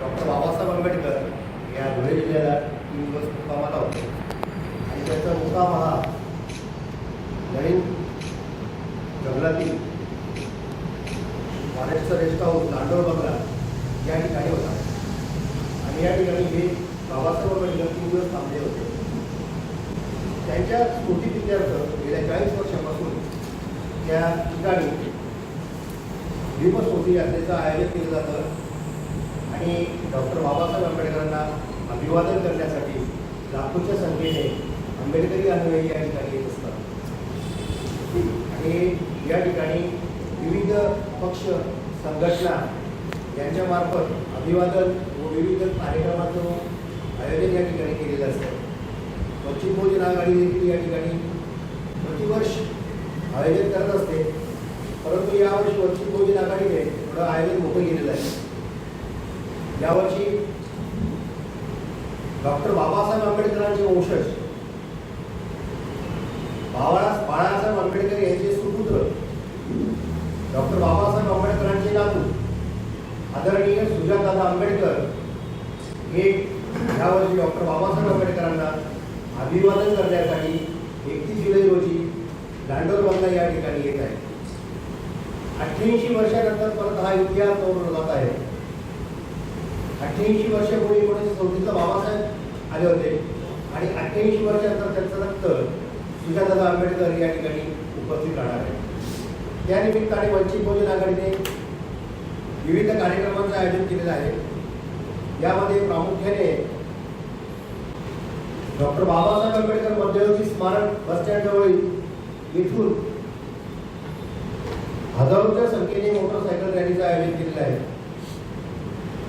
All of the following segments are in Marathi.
डॉक्टर बाबासाहेब आंबेडकर या धुळे जिल्ह्याला तीन दिवस मुक्कामाला होते. आणि त्यांचा मुक्काम हा नवीन जंगलातील महाराष्ट्र रेस्ट हाऊस लांडोर बंगला या ठिकाणी होता. आणि या ठिकाणी हे बाबासाहेब आंबेडकर तीन दिवस थांबले होते. त्यांच्या स्मृतीप्रित्यर्थ गेल्या चाळीस वर्षापासून त्या ठिकाणी दीपस्मृती यात्रेचं आयोजन केलं जातं. आणि डॉक्टर बाबासाहेब आंबेडकरांना अभिवादन करण्यासाठी लाखोच्या संख्येने आंबेडकरी अनुयायी या ठिकाणी येत असतात. आणि या ठिकाणी विविध पक्ष संघटना यांच्यामार्फत अभिवादन व विविध कार्यक्रमाचं आयोजन या ठिकाणी केलेलं असतं. पश्चिम बहुजन आघाडी देखील या ठिकाणी प्रतिवर्ष आयोजन करत असते. परंतु यावर्षी वंचित बहुजन आघाडीने आयोजन मोठं केलेलं आहे. यावर्षी डॉक्टर बाबासाहेब आंबेडकरांचे वंशज बाळा बाळासाहेब आंबेडकर यांचे सुपुत्र डॉक्टर बाबासाहेब आंबेडकरांचे नातू आदरणीय सुजातदादा आंबेडकर हे यावर्षी डॉक्टर बाबासाहेब आंबेडकरांना अभिवादन करण्यासाठी एकतीस जुलै रोजी दांडोर बंगला या ठिकाणी येत आहे अठ्ठ्याऐंशी वर्षानंतर परत हा इतिहास नोंदवला जात आहे. अठ्ठ्याऐंशी वर्षापूर्वी एकोणीसशे चौतीसला बाबासाहेब आले होते. आणि अठ्ठ्याऐंशी वर्षानंतर त्यांचं रक्त सुजातादा आंबेडकर या ठिकाणी उपस्थित राहणार आहे. त्यानिमित्ताने वंचित बहुजन आघाडीने विविध कार्यक्रमांचं आयोजन केलेलं आहे. यामध्ये प्रामुख्याने डॉक्टर बाबासाहेब आंबेडकर मध्यवर्ती स्मारक बस स्टँड जवळ येथून हजारोच्या संख्येने मोटरसायकल रॅलीचं आयोजन केलेलं आहे.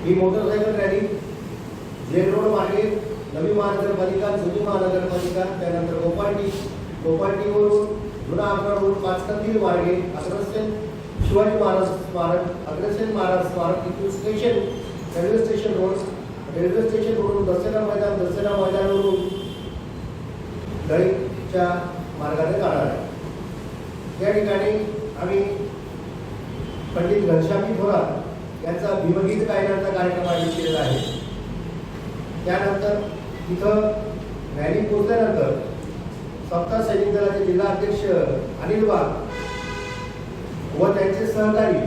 ही मोटरसायकल रॅली जेल रोड मार्गे नवी महानगरपालिका जुनी महानगरपालिका त्यानंतर गोपाटी गोपाटीवरून जुना आग्रा रोड पाचकंदील मार्गे अग्रसेन शिवाजी महाराज स्मारक अग्रसेन महाराज स्मारक इथून station railway station road railway station रोडून Dasara Maidan Dasara मैदानावरून दळीच्या मार्गाने जाणार आहे त्या ठिकाणी आम्ही पंडित घनश्यामी थोरात यांचा भीमगीत गायनाचा कार्यक्रम आयोजित केलेला आहे त्यानंतर तिथं रॅली पोहोचल्यानंतर सप्ताह सैनिक दलाचे जिल्हा अध्यक्ष अनिल वाघ व त्यांचे सहकारी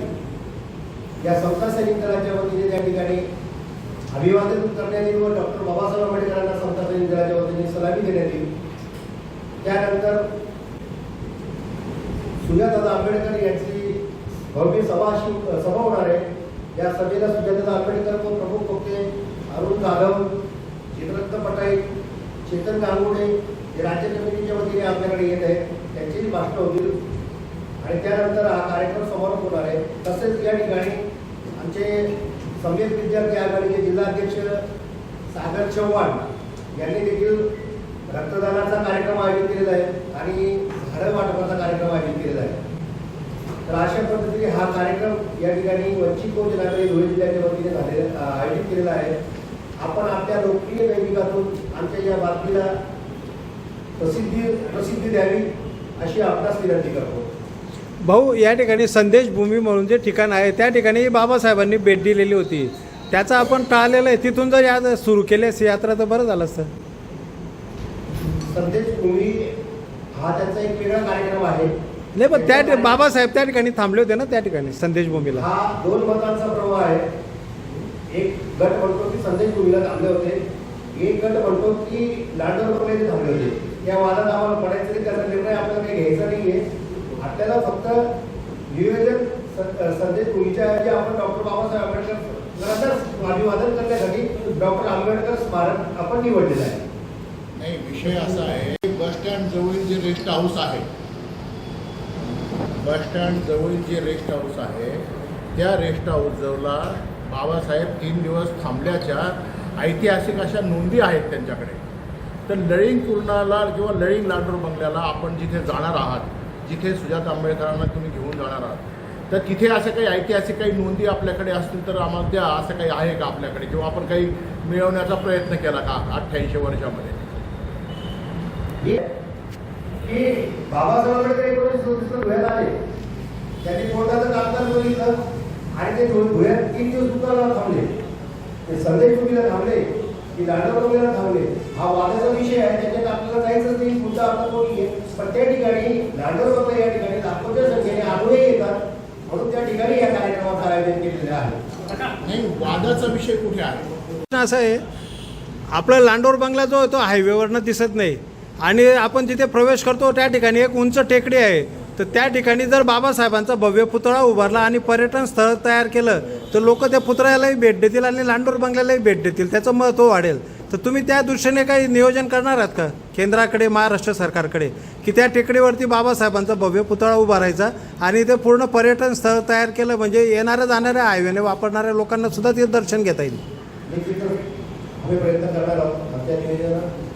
या सप्ताह सैनिक दलाच्या वतीने त्या ठिकाणी अभिवादन करण्यात येईल व डॉक्टर बाबासाहेब आंबेडकरांना सप्ताह सैनिक दलाच्या वतीने सलामी देण्यात येईल. त्यानंतर सुजातादा आंबेडकर यांची भव्य सभा अशी सभा होणार आहे. या सभेला सुजातादा आंबेडकर व प्रमुख वक्ते अरुण जाधव चित्ररत्न चेतन गांगुडे हे राज्य कमिटीच्या वतीने आपल्याकडे येत आहेत. त्यांचीही भाषणं होतील. आणि त्यानंतर हा कार्यक्रम समारोप होणार आहे. तसेच या ठिकाणी आमचे संवेद विद्यार्थी आघाडीचे जिल्हाध्यक्ष सागर चव्हाण यांनी देखील रक्तदानाचा कार्यक्रम आयोजित केलेला आहे आणि झाडं वाटपाचा कार्यक्रम आयोजित केलेला आहे. तर अशा पद्धतीने हा कार्यक्रम या ठिकाणी वंचित बहुजन धुळे जिल्ह्याच्या वतीने झालेला आयोजित केलेला आहे. आपण आपल्या लोकप्रिय दैनिकातून आमच्या या बातमीला प्रसिद्धी प्रसिद्धी द्यावी अशी आपणास विनंती करतो. भाऊ या ठिकाणी संदेश भूमी म्हणून जे ठिकाण आहे त्या ठिकाणी बाबासाहेबांनी भेट दिलेली होती. त्याचा आपण टाळलेलं आहे. तिथून जर या सुरू केली असती यात्रा तर बरं झालं असतं संदेश भूमी हा त्यांचा एक वेगळा कार्यक्रम आहे. नाही पण त्या बाबासाहेब त्या ठिकाणी थांबले होते ना त्या ठिकाणी संदेश भूमीला हा दोन मतांचा प्रवाह आहे. एक गट म्हणतो की संदेश भूमीला थांबले होते. एक गट म्हणतो की लांडोर येथे थांबले होते. त्या वादात आम्हाला पडायचं नाही त्याचा निर्णय आपल्याला काही घ्यायचा नाहीये. आपल्याला फक्त नियोजन संदेश भूमीच्या ऐवजी आपण डॉक्टर बाबासाहेब आंबेडकर अभिवादन करण्यासाठी डॉक्टर आंबेडकर स्मारक आपण निवडलेलं आहे. नाही विषय असा आहे बस स्टँड जवळील जे रेस्ट हाऊस आहे बस स्टँड जवळील जे रेस्ट हाऊस आहे त्या रेस्ट हाऊस जवळला बाबासाहेब तीन दिवस थांबल्याच्या ऐतिहासिक अशा नोंदी आहेत त्यांच्याकडे. तर लळिंग पूर्णाला किंवा लळिंग लांडोर बंगल्याला आपण जिथे जाणार आहात जिथे सुजात आंबेडकरांना तुम्ही घेऊन जाणार आहात तर तिथे असं काही ऐतिहासिक काही नोंदी आपल्याकडे असतील तर आम्हाला द्या असं काही आहे का आपल्याकडे? किंवा आपण काही मिळवण्याचा प्रयत्न केला का अठ्ठ्याऐंशी वर्षामध्ये? बाबासाहेब आंबेडकर एकोणीसशे आले त्यांनी कोर्टाचं कामकाज बघितलं? आणि ते धुळ्यात तीन दिवस दुकानाला थांबले. ते संदेश तुम्ही थांबले की लांडवला थांबले. हा वादाचा विषय आहे त्याच्यात आपल्याला जायचं नाही मुद्दा आता कोणी आहे पण त्या ठिकाणी लांडवला या ठिकाणी लाखोच्या संख्येने आढळूनही येतात. म्हणून त्या ठिकाणी या कार्यक्रमाचं आयोजन केलेलं आहे. नाही वादाचा विषय कुठे आहे? प्रश्न असा आहे आपला लांडोर बंगला जो आहे तो हायवेवरनं दिसत नाही. आणि आपण जिथे प्रवेश करतो त्या ठिकाणी एक उंच टेकडी आहे. तर त्या ठिकाणी जर बाबासाहेबांचा भव्य पुतळा उभारला आणि पर्यटन स्थळ तयार केलं तर लोक त्या पुतळ्यालाही भेट देतील आणि लांडोर बंगल्यालाही भेट देतील. त्याचं महत्त्व वाढेल. तर तुम्ही त्या दृष्टीने काही नियोजन करणार आहात का? केंद्राकडे महाराष्ट्र सरकारकडे? की त्या टेकडीवरती बाबासाहेबांचा भव्य पुतळा उभारायचा आणि ते पूर्ण पर्यटन स्थळ तयार केलं म्हणजे येणाऱ्या जाणाऱ्या हायवेने वापरणाऱ्या लोकांना सुद्धा ते दर्शन घेता येईल?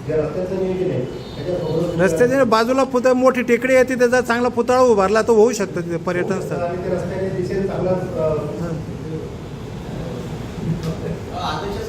जे रस्त्याचं नियोजन आहे त्याच्यासोबत रस्त्याच्या बाजूला पुत मोठी टेकडी आहे तिथे जर चांगला पुतळा उभारला तर होऊ शकतं तिथे पर्यटन स्थळ आणि ते रस्त्याने दिसेल चांगलं अं, आदेशच आहे